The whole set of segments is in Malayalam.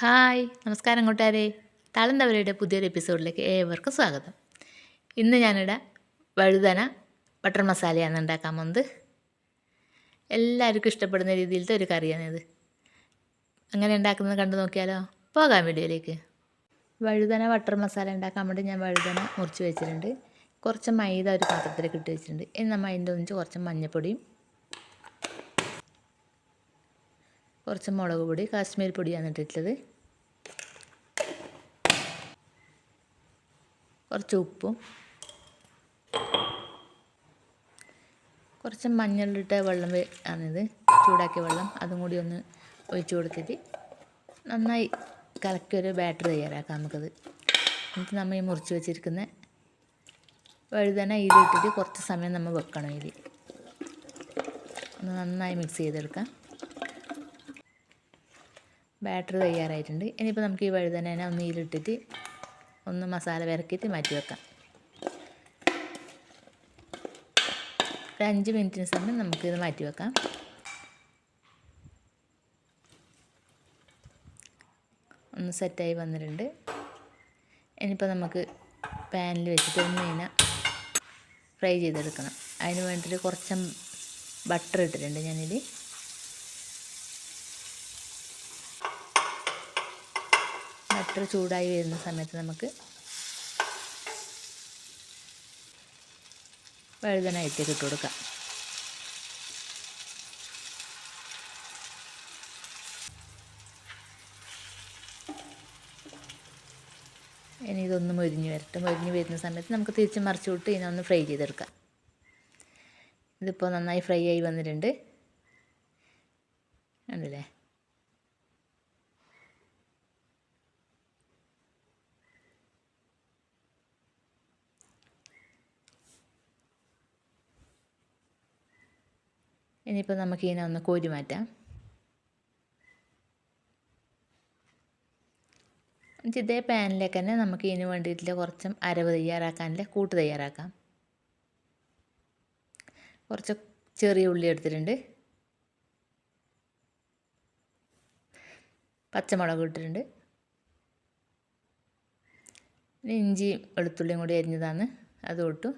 ഹായ് നമസ്കാരം കൂട്ടുകാരെ. താളന്തവരയുടെ പുതിയൊരു എപ്പിസോഡിലേക്ക് ഏവർക്കും സ്വാഗതം. ഇന്ന് ഞാനിവിടെ വഴുതന ബട്ടർ മസാലയാണ് ഉണ്ടാക്കാൻ പോകുന്നത്. എല്ലാവർക്കും ഇഷ്ടപ്പെടുന്ന രീതിയിലത്തെ ഒരു കറിയാണിത് അങ്ങനെ ഉണ്ടാക്കുന്നത് കണ്ടു നോക്കിയാലോ? പോകാം വീഡിയോയിലേക്ക്. വഴുതന ബട്ടർ മസാല ഉണ്ടാക്കാൻ വേണ്ടി ഞാൻ വഴുതന മുറിച്ച് വെച്ചിട്ടുണ്ട്. കുറച്ച് മൈദ ഒരു പാത്രത്തിലേക്ക് ഇട്ട് വെച്ചിട്ടുണ്ട്. ഇനി നമ്മൾ അതിന്റെ ഒന്നിച്ച് കുറച്ച് മഞ്ഞൾപ്പൊടിയും കുറച്ച് മുളക് പൊടി കാശ്മീർ പൊടിയാണ് ഇട്ടിട്ടുള്ളത്. കുറച്ച് ഉപ്പും. കുറച്ച് മഞ്ഞളിട്ട വെള്ളം ആണിത്. ചൂടാക്കിയ വെള്ളം. അതും കൂടി ഒന്ന് ഒഴിച്ചു കൊടുത്തിട്ട് നന്നായി കലക്കിയൊരു ബാറ്റർ തയ്യാറാക്കാം നമുക്കത്. എന്നിട്ട് നമ്മൾ ഈ മുറിച്ച് വെച്ചിരിക്കുന്ന വഴുതന ഇതിട്ടിട്ട് കുറച്ച് സമയം നമ്മൾ വെക്കണം ഇതിൽ. ഒന്ന് നന്നായി മിക്സ് ചെയ്തെടുക്കാം. ബാറ്റർ തയ്യാറായിട്ടുണ്ട്. ഇനിയിപ്പോൾ നമുക്ക് ഈ വഴുതനേന ഒന്ന് ഇതിലിട്ടിട്ട് ഒന്ന് മസാല വിറക്കിയിട്ട് മാറ്റി വെക്കാം. ഒരു അഞ്ച് മിനിറ്റിന് സമയം നമുക്കിത് മാറ്റി വെക്കാം. ഒന്ന് സെറ്റായി വന്നിട്ടുണ്ട്. ഇനിയിപ്പോൾ നമുക്ക് പാനിൽ വെച്ചിട്ട് ഒന്ന് ഇതിനെ ഫ്രൈ ചെയ്തെടുക്കണം. അതിന് വേണ്ടിയിട്ട് കുറച്ച് ബട്ടർ ഇട്ടിട്ടുണ്ട് ഞാനിത്. ബട്ടർ ചൂടായി വരുന്ന സമയത്ത് നമുക്ക് വഴുതന ഇട്ട് കൊടുക്കാം. ഇനി ഇതൊന്ന് മൊരിഞ്ഞ് വരട്ടെ. മൊരിഞ്ഞ് വരുന്ന സമയത്ത് നമുക്ക് തിരിച്ച് മറിച്ച് വിട്ട് ഇതിനൊന്ന് ഫ്രൈ ചെയ്തെടുക്കാം. ഇതിപ്പോൾ നന്നായി ഫ്രൈ ആയി വന്നിട്ടുണ്ട്. ഉണ്ടല്ലേ ഇനിയിപ്പോൾ നമുക്ക് ഇതിനെ ഒന്ന് കോരി മാറ്റാം. ഇതേ പാനിലേക്ക് തന്നെ നമുക്ക് ഇതിന് വേണ്ടിയിട്ടുള്ള കുറച്ചും അരവ് തയ്യാറാക്കാനുള്ള കൂട്ട് തയ്യാറാക്കാം. കുറച്ച് ചെറിയ ഉള്ളി എടുത്തിട്ടുണ്ട്. പച്ചമുളക് ഇട്ടിട്ടുണ്ട്. ഇഞ്ചിയും വെളുത്തുള്ളിയും കൂടി അരിഞ്ഞതാണ് അതും ഇട്ടു.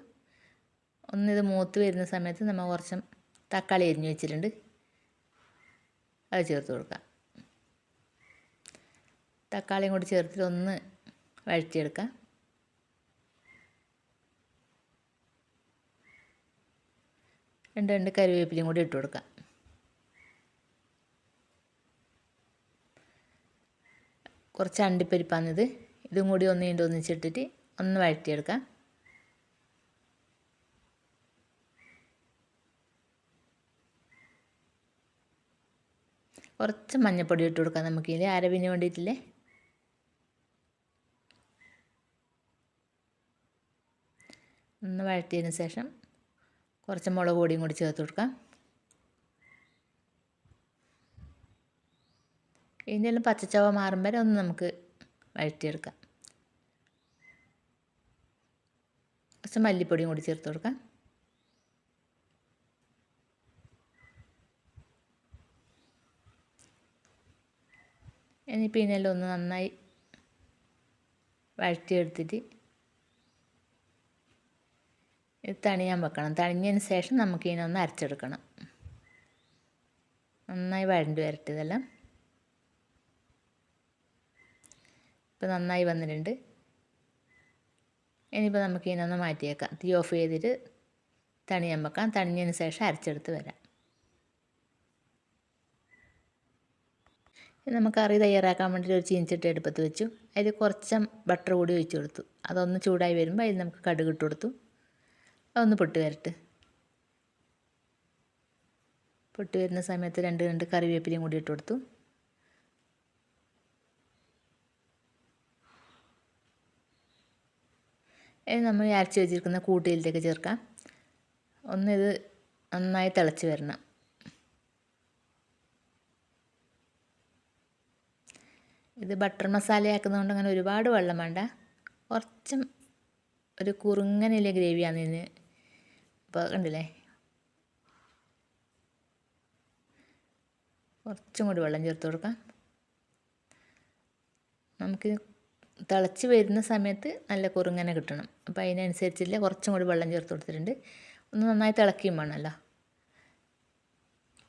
ഒന്നിത് മൂത്ത് വരുന്ന സമയത്ത് നമ്മൾ കുറച്ചും തക്കാളി അരിഞ്ഞ് വെച്ചിട്ടുണ്ട്. അത് ചേർത്ത് കൊടുക്കാം. തക്കാളിയും കൂടി ചേർത്തിട്ട് ഒന്ന് വഴറ്റിയെടുക്കാം. രണ്ട് രണ്ട് കറിവേപ്പിലയും കൂടി ഇട്ട് കൊടുക്കാം. കുറച്ച് അണ്ടിപ്പരിപ്പാണിത്. ഇതും കൂടി ഒന്ന് ഇണ്ട് ഒന്നിച്ചിട്ടിട്ട് ഒന്ന് വഴറ്റിയെടുക്കാം. കുറച്ച് മഞ്ഞൾപ്പൊടി ഇട്ട് കൊടുക്കാം നമുക്കിതിൽ അരവിന് വേണ്ടിയിട്ടില്ലേ? ഒന്ന് വഴറ്റിയതിന് ശേഷം കുറച്ച് മുളക് പൊടിയും കൂടി ചേർത്ത് കൊടുക്കാം. ഇതിന്റെ പച്ചച്ചവ മാറും വരെ ഒന്ന് നമുക്ക് വഴറ്റിയെടുക്കാം. കുറച്ച് മല്ലിപ്പൊടിയും കൂടി ചേർത്ത് കൊടുക്കാം. ഇതിനെല്ലാം ഒന്ന് നന്നായി വഴറ്റിയെടുത്തിട്ട് ഇത് തണിയാൻ വെക്കണം. തണിഞ്ഞതിന് ശേഷം നമുക്ക് ഇതിനൊന്ന് അരച്ചെടുക്കണം. നന്നായി വഴണ്ടി വരട്ടെ ഇതെല്ലാം. ഇപ്പോൾ നന്നായി വന്നിട്ടുണ്ട്. ഇനിയിപ്പോൾ നമുക്ക് ഇതിനൊന്ന് മാറ്റിയേക്കാം. തീ ഓഫ് ചെയ്തിട്ട് തണിയാൻ വെക്കാം. തണിഞ്ഞതിന് ശേഷം അരച്ചെടുത്ത് വരാം. നമുക്ക് കറി തയ്യാറാക്കാൻ വേണ്ടിയിട്ട് ഒരു ചീനച്ചട്ടി അടുപ്പത്ത് വെച്ചു. അതിൽ കുറച്ച് ബട്ടർ കൂടി ഒഴിച്ചു കൊടുത്തു. അതൊന്ന് ചൂടായി വരുമ്പോൾ അതിൽ നമുക്ക് കടുക് ഇട്ട് കൊടുത്തു. അതൊന്ന് പൊട്ടി വരട്ട്. പൊട്ടി വരുന്ന സമയത്ത് രണ്ട് രണ്ട് കറിവേപ്പിലയും കൂടി ഇട്ട് കൊടുത്തു. ഇനി നമ്മൾ അരച്ച് വെച്ചിരിക്കുന്ന കൂട്ടിയിലേക്ക് ചേർക്കാം. ഒന്നിത് നന്നായി തിളച്ച് വരണം. ഇത് ബട്ടർ മസാല ആക്കുന്നതുകൊണ്ട് അങ്ങനെ ഒരുപാട് വെള്ളം വേണ്ട. കുറച്ചും ഒരു കുറുങ്ങനിലെ ഗ്രേവിയാണ് ഇതിന് അപ്പോൾ കണ്ടില്ലേ? കുറച്ചും കൂടി വെള്ളം ചേർത്ത് കൊടുക്കാം. നമുക്ക് തിളച്ച് വരുന്ന സമയത്ത് നല്ല കുറുങ്ങനെ കിട്ടണം. അപ്പോൾ അതിനനുസരിച്ചില്ല കുറച്ചും കൂടി വെള്ളം ചേർത്ത് കൊടുത്തിട്ടുണ്ട്. ഒന്ന് നന്നായി തിളക്കുകയും വേണമല്ലോ.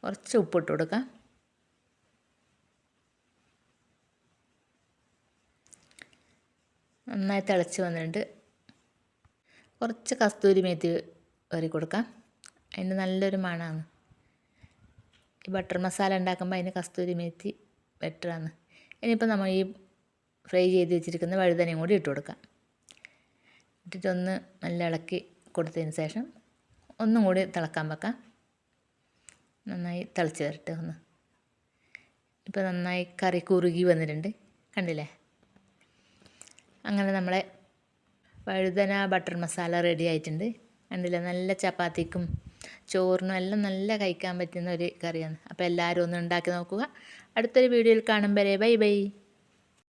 കുറച്ച് ഉപ്പിട്ട് കൊടുക്കാം. നന്നായി തിളച്ച് വന്നിട്ട് കുറച്ച് കസ്തൂരി മേത്തി വരി കൊടുക്കാം. അതിന് നല്ലൊരു മണമാണ്. ഈ ബട്ടർ മസാല ഉണ്ടാക്കുമ്പോൾ അതിന് കസ്തൂരി മേത്തി ബെറ്ററാണ് ഇനിയിപ്പോൾ നമ്മൾ ഈ ഫ്രൈ ചെയ്ത് വെച്ചിരിക്കുന്ന വഴുതനയും കൂടി ഇട്ട് കൊടുക്കാം. ഇട്ടിട്ടൊന്ന് നല്ല ഇളക്കി കൊടുത്തതിന് ശേഷം ഒന്നും കൂടി തിളക്കാൻ വെക്കാം. നന്നായി തിളച്ച് വരട്ടെ ഒന്ന്. ഇപ്പോൾ നന്നായി കറി കുറുകി വന്നിട്ടുണ്ട്. കണ്ടില്ലേ? അങ്ങനെ നമ്മളെ വഴുതന ബട്ടർ മസാല റെഡി ആയിട്ടുണ്ട്. കണ്ടില്ല നല്ല ചപ്പാത്തിക്കും ചോറിനും എല്ലാം നല്ല കഴിക്കാൻ പറ്റുന്ന ഒരു കറിയാണ്. അപ്പോൾ എല്ലാവരും ഒന്ന് ഉണ്ടാക്കി നോക്കുക. അടുത്തൊരു വീഡിയോയിൽ കാണുമ്പോൾ ബൈ ബൈ.